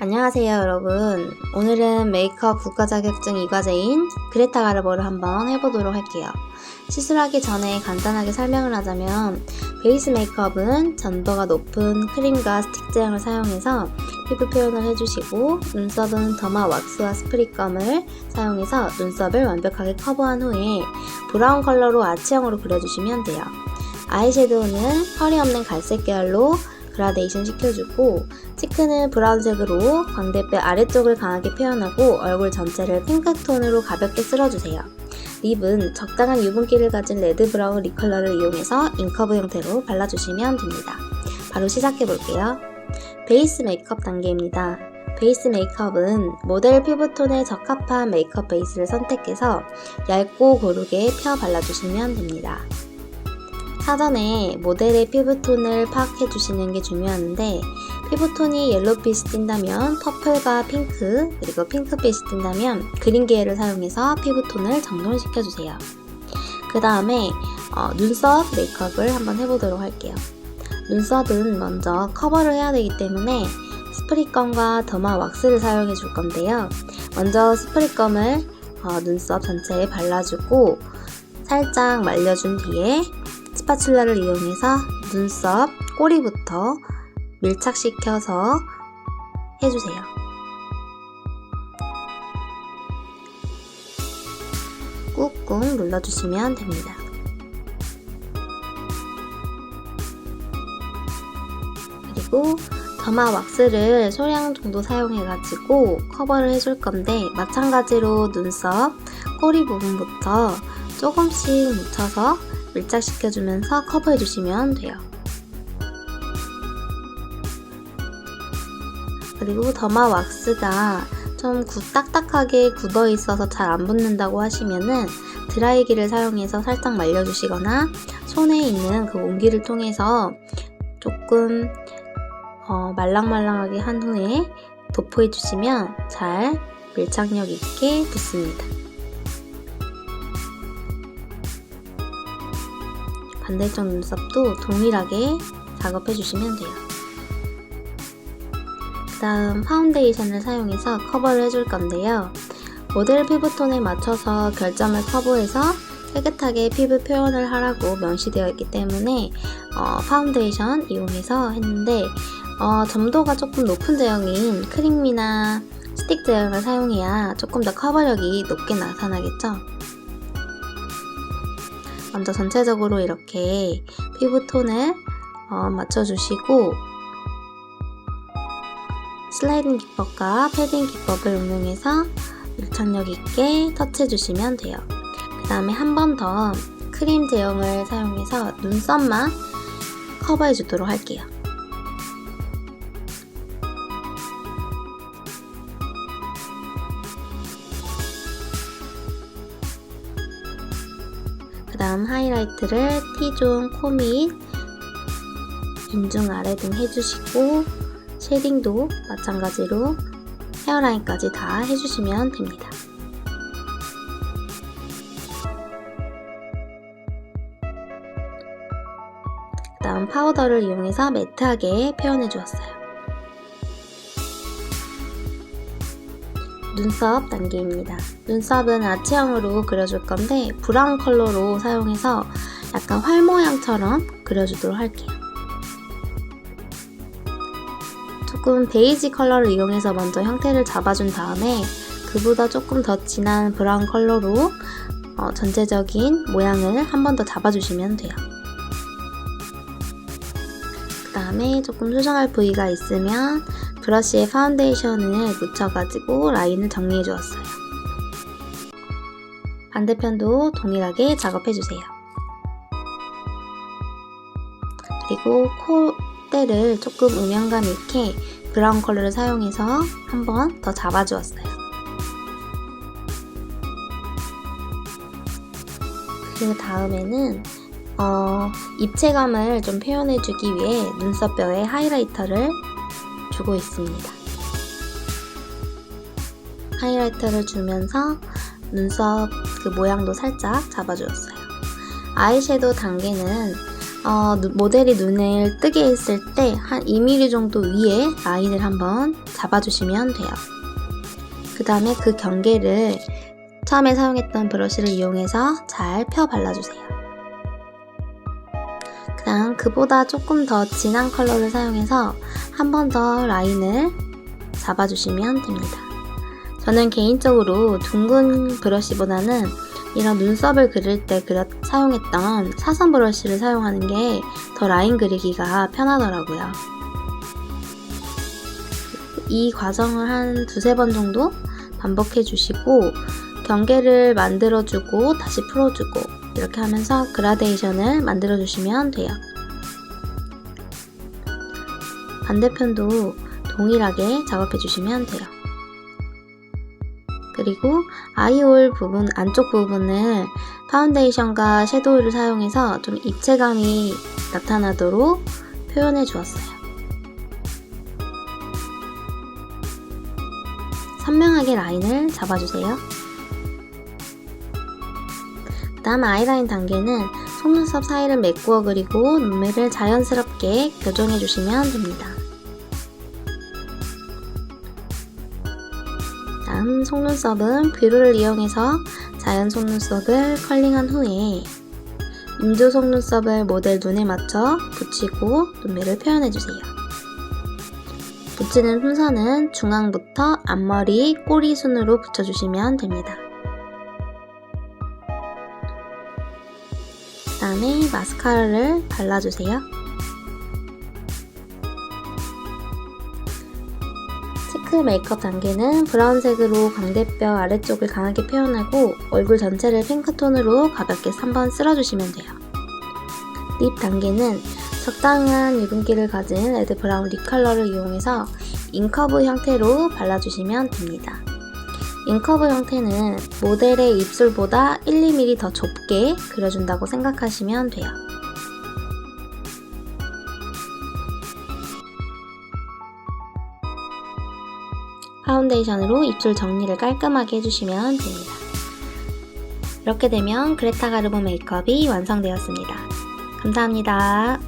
안녕하세요 여러분. 오늘은 메이크업 국가 자격증 2과제인 그레타 가르보를 한번 해보도록 할게요. 시술하기 전에 간단하게 설명을 하자면 베이스 메이크업은 전도가 높은 크림과 스틱 제형을 사용해서 피부 표현을 해주시고 눈썹은 더마 왁스와 스프릿검을 사용해서 눈썹을 완벽하게 커버한 후에 브라운 컬러로 아치형으로 그려주시면 돼요. 아이섀도우는 펄이 없는 갈색 계열로 그라데이션 시켜주고 치크는 브라운색으로 광대뼈 아래쪽을 강하게 표현하고 얼굴 전체를 핑크톤으로 가볍게 쓸어주세요. 립은 적당한 유분기를 가진 레드 브라운 립 컬러를 이용해서 인커브 형태로 발라주시면 됩니다. 바로 시작해볼게요. 베이스 메이크업 단계입니다. 베이스 메이크업은 모델 피부톤에 적합한 메이크업 베이스를 선택해서 얇고 고르게 펴 발라주시면 됩니다. 사전에 모델의 피부톤을 파악해 주시는 게 중요한데 피부톤이 옐로빛이 띈다면 퍼플과 핑크 그리고 핑크빛이 띈다면 그린 계열을 사용해서 피부톤을 정돈시켜 주세요. 그 다음에 어, 눈썹 메이크업을 한번 해보도록 할게요. 눈썹은 먼저 커버를 해야 되기 때문에 스프릿검과 더마 왁스를 사용해 줄 건데요. 먼저 스프릿검을 어, 눈썹 전체에 발라주고 살짝 말려준 뒤에 스파츌라를 이용해서 눈썹 꼬리부터 밀착시켜서 해주세요. 꾹꾹 눌러주시면 됩니다. 그리고 더마 왁스를 소량 정도 사용해가지고 커버를 해줄 건데 마찬가지로 눈썹 꼬리 부분부터 조금씩 묻혀서 밀착시켜주면서 커버해주시면 돼요. 그리고 더마 왁스가 좀 구, 딱딱하게 굳어 있어서 잘 안 붙는다고 하시면은 드라이기를 사용해서 살짝 말려주시거나 손에 있는 그 온기를 통해서 조금 어, 말랑말랑하게 한 후에 도포해주시면 잘 밀착력 있게 붙습니다. 반대쪽 눈썹도 동일하게 작업해 주시면 돼요. 그 다음 파운데이션을 사용해서 커버를 해줄 건데요. 모델 피부톤에 맞춰서 결점을 커버해서 깨끗하게 피부 표현을 하라고 명시되어 있기 때문에 어, 파운데이션 이용해서 했는데 어, 점도가 조금 높은 제형인 크림이나 스틱 제형을 사용해야 조금 더 커버력이 높게 나타나겠죠. 먼저 전체적으로 이렇게 피부톤을 어, 맞춰주시고 슬라이딩 기법과 패딩 기법을 응용해서 밀착력 있게 터치해주시면 돼요. 그 다음에 한 번 더 크림 제형을 사용해서 눈썹만 커버해주도록 할게요. 그 다음 하이라이트를 T존, 코 밑, 인중 아래 등 해주시고 쉐딩도 마찬가지로 헤어라인까지 다 해주시면 됩니다. 그 다음 파우더를 이용해서 매트하게 표현해 주었어요. 눈썹 단계입니다. 눈썹은 아치형으로 그려줄 건데 브라운 컬러로 사용해서 약간 활 모양처럼 그려주도록 할게요. 조금 베이지 컬러를 이용해서 먼저 형태를 잡아준 다음에 그보다 조금 더 진한 브라운 컬러로 어, 전체적인 모양을 한 번 더 잡아주시면 돼요. 그 다음에 조금 수정할 부위가 있으면 브러쉬에 파운데이션을 묻혀가지고 라인을 정리해 주었어요. 반대편도 동일하게 작업해주세요. 그리고 콧대를 조금 음영감 있게 브라운 컬러를 사용해서 한 번 더 잡아주었어요. 그 다음에는 어, 입체감을 좀 표현해주기 위해 눈썹뼈에 하이라이터를 주고 있습니다. 하이라이터를 주면서 눈썹 그 모양도 살짝 잡아주었어요. 아이섀도우 단계는 어, 누- 모델이 눈을 뜨게 했을 때 한 2mm 정도 위에 라인을 한번 잡아주시면 돼요. 그 다음에 그 경계를 처음에 사용했던 브러쉬를 이용해서 잘 펴 발라주세요. 그 다음 그보다 조금 더 진한 컬러를 사용해서 한 번 더 라인을 잡아주시면 됩니다. 저는 개인적으로 둥근 브러쉬보다는 이런 눈썹을 그릴 때 그려, 사용했던 사선 브러쉬를 사용하는 게 더 라인 그리기가 편하더라고요. 이 과정을 한 두세 번 정도 반복해 주시고 경계를 만들어 주고 다시 풀어 주고 이렇게 하면서 그라데이션을 만들어 주시면 돼요. 반대편도 동일하게 작업해 주시면 돼요. 그리고 아이홀 부분 안쪽 부분을 파운데이션과 섀도우를 사용해서 좀 입체감이 나타나도록 표현해 주었어요. 선명하게 라인을 잡아주세요. 다음 아이라인 단계는 속눈썹 사이를 메꾸어 그리고 눈매를 자연스럽게 교정해 주시면 됩니다. 다음 속눈썹은 뷰러를 이용해서 자연 속눈썹을 컬링한 후에 인조 속눈썹을 모델 눈에 맞춰 붙이고 눈매를 표현해 주세요. 붙이는 순서는 중앙부터 앞머리, 꼬리 순으로 붙여주시면 됩니다. 다음에 마스카라를 발라주세요. 체크 메이크업 단계는 브라운색으로 광대뼈 아래쪽을 강하게 표현하고 얼굴 전체를 핑크톤으로 가볍게 3번 쓸어주시면 돼요. 립 단계는 적당한 유분기를 가진 레드 브라운 립 컬러를 이용해서 인커브 형태로 발라주시면 됩니다. 인커브 형태는 모델의 입술보다 1, 2mm 더 좁게 그려준다고 생각하시면 돼요. 파운데이션으로 입술 정리를 깔끔하게 해주시면 됩니다. 이렇게 되면 그레타 가르보 메이크업이 완성되었습니다. 감사합니다.